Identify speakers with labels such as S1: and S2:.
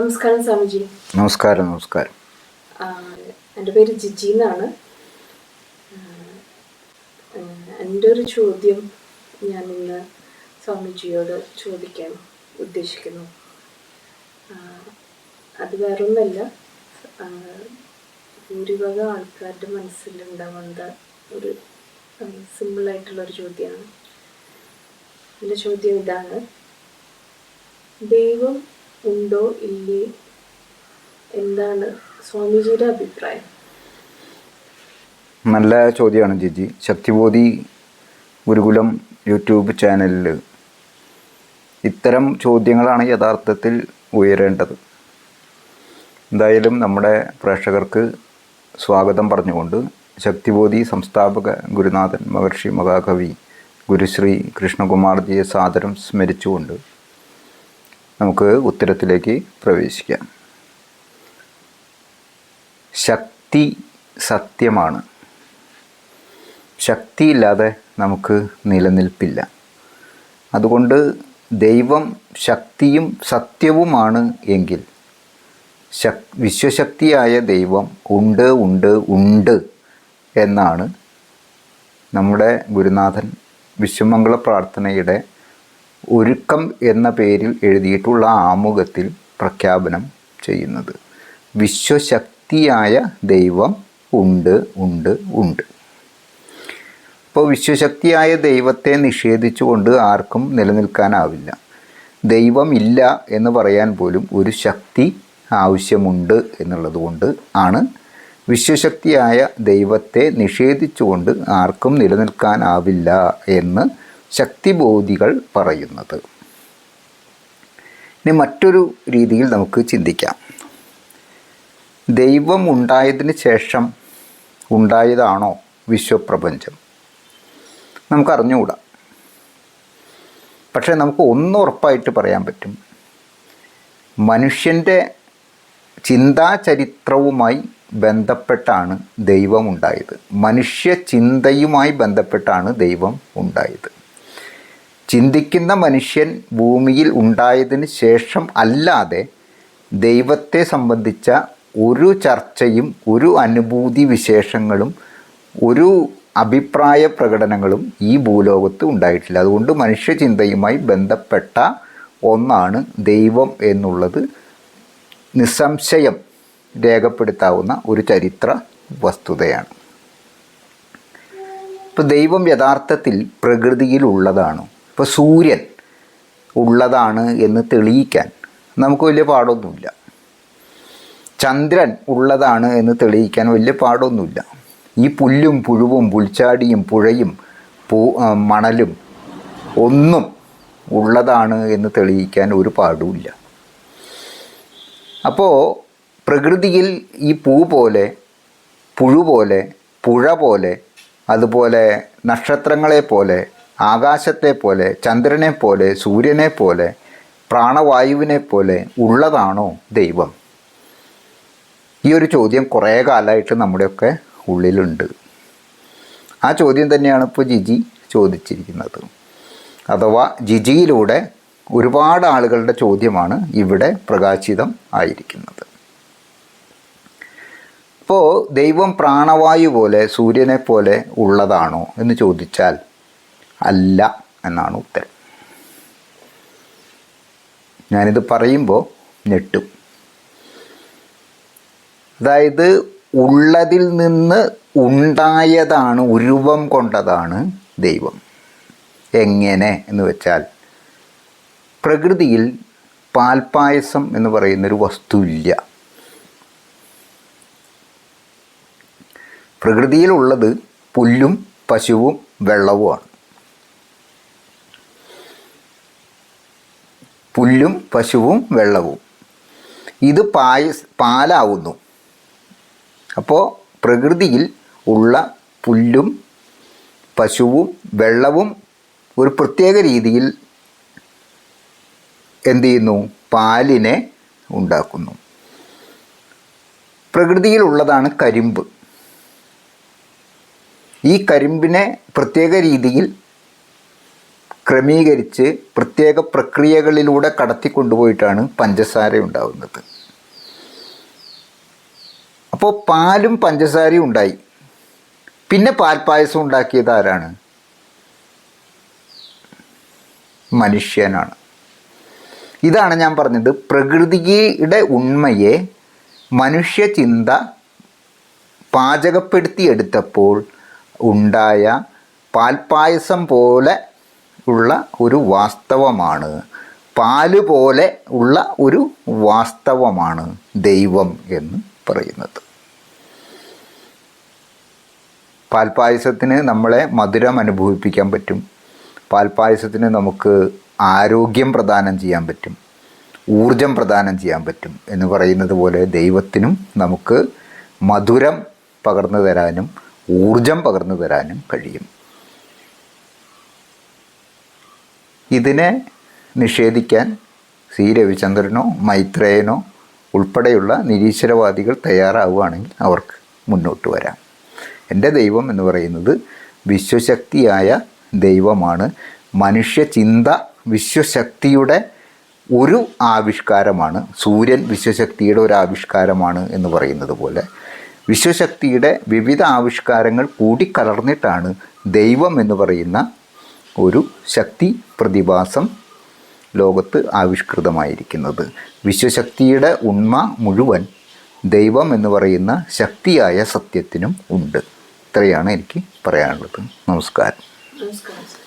S1: നമസ്കാരം സ്വാമിജി.
S2: നമസ്കാരം നമസ്കാരം.
S1: എന്റെ പേര് ജിജി എന്നാണ്. എന്റെ ഒരു ചോദ്യം ഞാൻ ഇന്ന് സ്വാമിജിയോട് ചോദിക്കാൻ ഉദ്ദേശിക്കുന്നു. അത് വേറൊന്നല്ല. ഭൂരിഭാഗം ആൾക്കാരുടെ മനസ്സിലുണ്ടാവേണ്ട ഒരു സിമ്പിളായിട്ടുള്ളൊരു ചോദ്യമാണ്. എന്റെ ചോദ്യം ഇതാണ്. ദൈവം ഉണ്ടോ ഇല്ലേ? എന്താണ് സ്വാമിജിയുടെ അഭിപ്രായം?
S2: നല്ല ചോദ്യമാണ് ജിജി. ശക്തിബോധി ഗുരുകുലം യൂട്യൂബ് ചാനലിൽ ഇത്തരം ചോദ്യങ്ങളാണ് യഥാർത്ഥത്തിൽ ഉയരേണ്ടത്. എന്തായാലും നമ്മുടെ പ്രേക്ഷകർക്ക് സ്വാഗതം പറഞ്ഞുകൊണ്ട് ശക്തിബോധി സംസ്ഥാപക ഗുരുനാഥൻ മഹർഷി മഹാകവി ഗുരുശ്രീ കൃഷ്ണകുമാർജിയെ സാദരം സ്മരിച്ചുകൊണ്ട് നമുക്ക് ഉത്തരത്തിലേക്ക് പ്രവേശിക്കാം. ശക്തി സത്യമാണ്. ശക്തിയില്ലാതെ നമുക്ക് നിലനിൽപ്പില്ല. അതുകൊണ്ട് ദൈവം ശക്തിയും സത്യവുമാണ് എങ്കിൽ ശക് വിശ്വശക്തിയായ ദൈവം ഉണ്ട് ഉണ്ട് ഉണ്ട് എന്നാണ് നമ്മുടെ ഗുരുനാഥൻ വിശ്വമംഗള പ്രാർത്ഥനയുടെ ഒരുക്കം എന്ന പേരിൽ എഴുതിയിട്ടുള്ള ആമുഖത്തിൽ പ്രഖ്യാപനം ചെയ്യുന്നത്. വിശ്വശക്തിയായ ദൈവം ഉണ്ട് ഉണ്ട് ഉണ്ട്. ഇപ്പോൾ വിശ്വശക്തിയായ ദൈവത്തെ നിഷേധിച്ചുകൊണ്ട് ആർക്കും നിലനിൽക്കാനാവില്ല. ദൈവമില്ല എന്ന് പറയാൻ പോലും ഒരു ശക്തി ആവശ്യമുണ്ട് എന്നുള്ളത് കൊണ്ട് ആണ് വിശ്വശക്തിയായ ദൈവത്തെ നിഷേധിച്ചുകൊണ്ട് ആർക്കും നിലനിൽക്കാനാവില്ല എന്ന് ശക്തിബോധികൾ പറയുന്നത്. ഇനി മറ്റൊരു രീതിയിൽ നമുക്ക് ചിന്തിക്കാം. ദൈവം ഉണ്ടായതിന് ശേഷം ഉണ്ടായതാണോ വിശ്വപ്രപഞ്ചം? നമുക്കറിഞ്ഞുകൂടാ. പക്ഷേ നമുക്ക് ഒന്ന് ഉറപ്പായിട്ട് പറയാൻ പറ്റും. മനുഷ്യന്റെ ചിന്താചരിത്രവുമായി ബന്ധപ്പെട്ടാണ് ദൈവം ഉണ്ടായത്. മനുഷ്യ ചിന്തയുമായി ബന്ധപ്പെട്ടാണ് ദൈവം ഉണ്ടായത്. ചിന്തിക്കുന്ന മനുഷ്യൻ ഭൂമിയിൽ ഉണ്ടായതിന് ശേഷം അല്ലാതെ ദൈവത്തെ സംബന്ധിച്ച ഒരു ചർച്ചയും ഒരു അനുഭൂതി വിശേഷങ്ങളും ഒരു അഭിപ്രായ പ്രകടനങ്ങളും ഈ ഭൂലോകത്ത് ഉണ്ടായിട്ടില്ല. അതുകൊണ്ട് മനുഷ്യചിന്തയുമായി ബന്ധപ്പെട്ട ഒന്നാണ് ദൈവം എന്നുള്ളത്. നിസ്സംശയം രേഖപ്പെടുത്താവുന്ന ഒരു ചരിത്ര വസ്തുതയാണ്. ഇപ്പോൾ ദൈവം യഥാർത്ഥത്തിൽ പ്രകൃതിയിൽ ഉള്ളതാണ് ഇപ്പോൾ സൂര്യൻ ഉള്ളതാണ് എന്ന് തെളിയിക്കാൻ നമുക്ക് വലിയ പാടൊന്നുമില്ല. ചന്ദ്രൻ ഉള്ളതാണ് എന്ന് തെളിയിക്കാൻ വലിയ പാടൊന്നുമില്ല. ഈ പുല്ലും പുഴുവും പുൽച്ചാടിയും പുഴയും പൂ മണലും ഒന്നും ഉള്ളതാണ് എന്ന് തെളിയിക്കാൻ ഒരു പാടുമില്ല. അപ്പോൾ പ്രകൃതിയിൽ ഈ പൂ പോലെ പുഴു പോലെ പുഴ പോലെ അതുപോലെ നക്ഷത്രങ്ങളെ പോലെ ആകാശത്തെ പോലെ ചന്ദ്രനെ പോലെ സൂര്യനെ പോലെ പ്രാണവായുവിനെ പോലെ ഉള്ളതാണോ ദൈവം? ഈ ഒരു ചോദ്യം കുറേ കാലമായിട്ട് നമ്മുടെയൊക്കെ ഉള്ളിലുണ്ട്. ആ ചോദ്യം തന്നെയാണ് ഇപ്പോൾ ജിജി ചോദിച്ചിരിക്കുന്നത്. അഥവാ ജിജിയിലൂടെ ഒരുപാട് ആളുകളുടെ ചോദ്യമാണ് ഇവിടെ പ്രകാശിതം ആയിരിക്കുന്നത്. അപ്പോൾ ദൈവം പ്രാണവായു പോലെ സൂര്യനെ പോലെ ഉള്ളതാണോ എന്ന് ചോദിച്ചാൽ അല്ല എന്നാണ് ഉത്തരം. ഞാനിത് പറയുമ്പോൾ ഞെട്ടും. അതായത് ഉള്ളതിൽ നിന്ന് ഉണ്ടായതാണ് ഉരുവം കൊണ്ടതാണ് ദൈവം. എങ്ങനെ എന്ന് വെച്ചാൽ പ്രകൃതിയിൽ പാൽപ്പായസം എന്ന് പറയുന്നൊരു വസ്തുവില്ല. പ്രകൃതിയിലുള്ളത് പുല്ലും പശുവും വെള്ളവുമാണ്. പുല്ലും പശുവും വെള്ളവും. ഇത് പായ പാലാവുന്നു. അപ്പോൾ പ്രകൃതിയിൽ ഉള്ള പുല്ലും പശുവും വെള്ളവും ഒരു പ്രത്യേക രീതിയിൽ എന്തു ചെയ്യുന്നു? പാലിനെ ഉണ്ടാക്കുന്നു. പ്രകൃതിയിലുള്ളതാണ് കരിമ്പ്. ഈ കരിമ്പിനെ പ്രത്യേക രീതിയിൽ ക്രമീകരിച്ച് പ്രത്യേക പ്രക്രിയകളിലൂടെ കടത്തിക്കൊണ്ടുപോയിട്ടാണ് പഞ്ചസാര ഉണ്ടാവുന്നത്. അപ്പോൾ പാലും പഞ്ചസാരയും ഉണ്ടായി. പിന്നെ പാൽപ്പായസം ഉണ്ടാക്കിയത് ആരാണ്? മനുഷ്യനാണ്. ഇതാണ് ഞാൻ പറഞ്ഞത് പ്രകൃതിയുടെ ഉണ്മയെ മനുഷ്യചിന്ത പാചകപ്പെടുത്തിയെടുത്തപ്പോൾ ഉണ്ടായ പാൽപ്പായസം പോലെ ഉള്ള ഒരു വാസ്തവമാണ്. പാൽ പോലെ ഉള്ള ഒരു വാസ്തവമാണ് ദൈവം എന്ന് പറയുന്നത്. പാൽപ്പായസത്തിന് നമ്മളെ മധുരം അനുഭവിപ്പിക്കാൻ പറ്റും. പാൽപ്പായസത്തിന് നമുക്ക് ആരോഗ്യം പ്രദാനം ചെയ്യാൻ പറ്റും. ഊർജം പ്രദാനം ചെയ്യാൻ പറ്റും എന്ന് പറയുന്നത് പോലെ ദൈവത്തിനും നമുക്ക് മധുരം പകർന്നു തരാനും ഊർജം പകർന്നു തരാനും കഴിയും. ഇതിനെ നിഷേധിക്കാൻ സി രവിചന്ദ്രനോ മൈത്രേയനോ ഉൾപ്പെടെയുള്ള നിരീശ്വരവാദികൾ തയ്യാറാവുകയാണെങ്കിൽ അവർക്ക് മുന്നോട്ട് വരാം. എന്റെ ദൈവം എന്ന് പറയുന്നത് വിശ്വശക്തിയായ ദൈവമാണ്. മനുഷ്യചിന്ത വിശ്വശക്തിയുടെ ഒരു ആവിഷ്കാരമാണ്. സൂര്യൻ വിശ്വശക്തിയുടെ ഒരു ആവിഷ്കാരമാണ് എന്ന് പറയുന്നത് പോലെ. വിശ്വശക്തിയുടെ വിവിധ ആവിഷ്കാരങ്ങൾ കൂടിക്കലർന്നിട്ടാണ് ദൈവം എന്ന് പറയുന്ന ഒരു ശക്തി പ്രതിഭാസം ലോകത്ത് ആവിഷ്കൃതമായിരിക്കുന്നത്. വിശ്വശക്തിയുടെ ഉണ്മ മുഴുവൻ ദൈവം എന്ന് പറയുന്ന ശക്തിയായ സത്യത്തിനും ഉണ്ട്. ഇത്രയാണ് എനിക്ക് പറയാനുള്ളത്. നമസ്കാരം.
S1: നമസ്കാരം